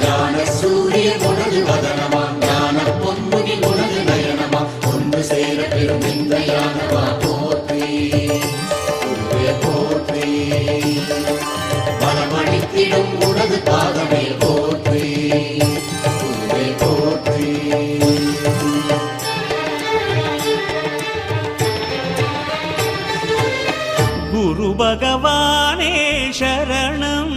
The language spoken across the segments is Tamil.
ஞான சூரிய உனது வதனமா ஞான பொன்முகி உனது நயனமா ஒன்று சேர பெரும் இந்த யானமா போற்றி. போற்றி. பலமளித்திடும் உனது பாதமே போற்றி. போற்றி. குரு பகவானே சரணம்.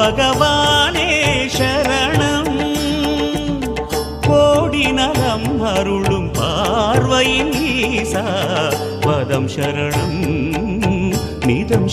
குரு பகவானே சரணம் கோடி நலம் அருளும் பார்வையின் ஈசா பதம் சரணம் நிதம்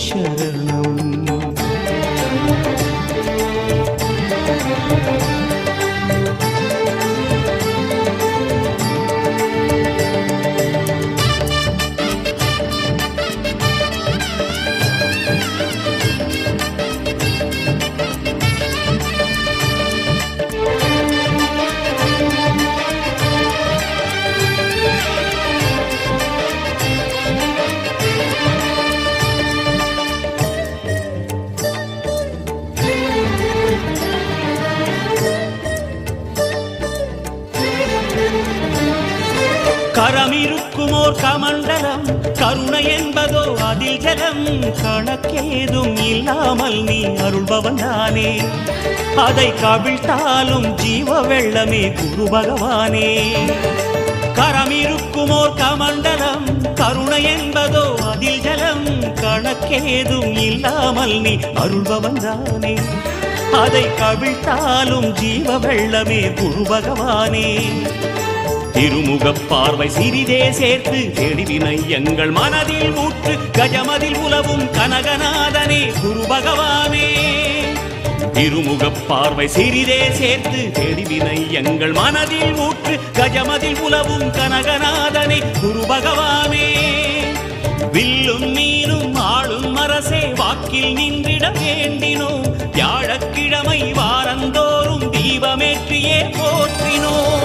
கரமிருக்குமோர் கமண்டலம் கருணை என்பதோ அதில் ஜலம் கணக்கேதும் இல்லாமல் நீ அருள்பவன் தானே அதை கவிழ்த்தாலும் ஜீவ வெள்ளமே குரு பகவானே. கரமிருக்குமோர் கமண்டலம் கருணை என்பதோ அதில் ஜலம் கணக்கேதும் இல்லாமல் நீ அருள்பவன் தானே அதை கவிழ்த்தாலும் ஜீவ வெள்ளமே குரு பகவானே. திருமுகப் பார்வை சிறிதே சேர்த்து தெளிவினை எங்கள் மனதில் ஊற்று கஜமதில் உலவும் கனகநாதனே குரு பகவானே. திருமுகப் பார்வை சிறிதே சேர்த்து தெளிவினை எங்கள் மனதில் ஊற்று கஜமதில் உலவும் கனகநாதனே குரு பகவானே. வில்லும் நீரும் ஆளும் அரசே வாக்கில் நின்றிட வேண்டினோம். வியாழக்கிழமை வாரந்தோறும் தீபமேற்றியே போற்றினோம்.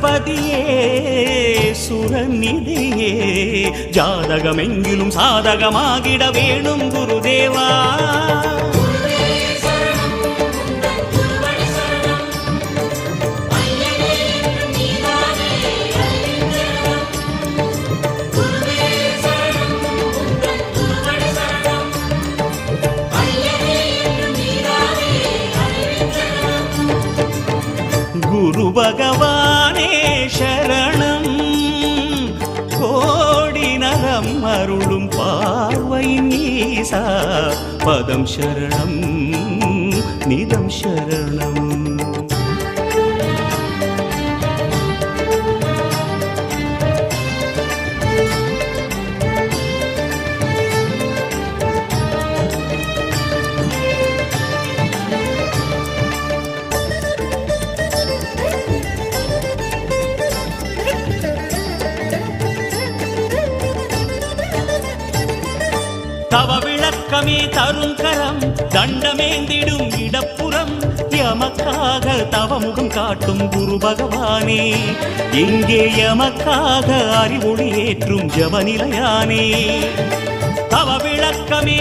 பிரகஸ்பதியே சுரநிதியே ஜாதகமெங்கிலும் சாதகமாகிட வேணும் குருதேவா பகவானே சரணம் கோடி நலம் அருளும் பார்வை நீசா பதம் சரணம் நிதம் சரணம் விளக்கமே தரும் கரம் தண்டமேந்திடும் இடப்புறம் எமக்காக தவமுகம் காட்டும் குரு பகவானே. இங்கே எமக்காக அறிவொளி ஏற்றும் ஜபநிலையானே தவ விளக்கமே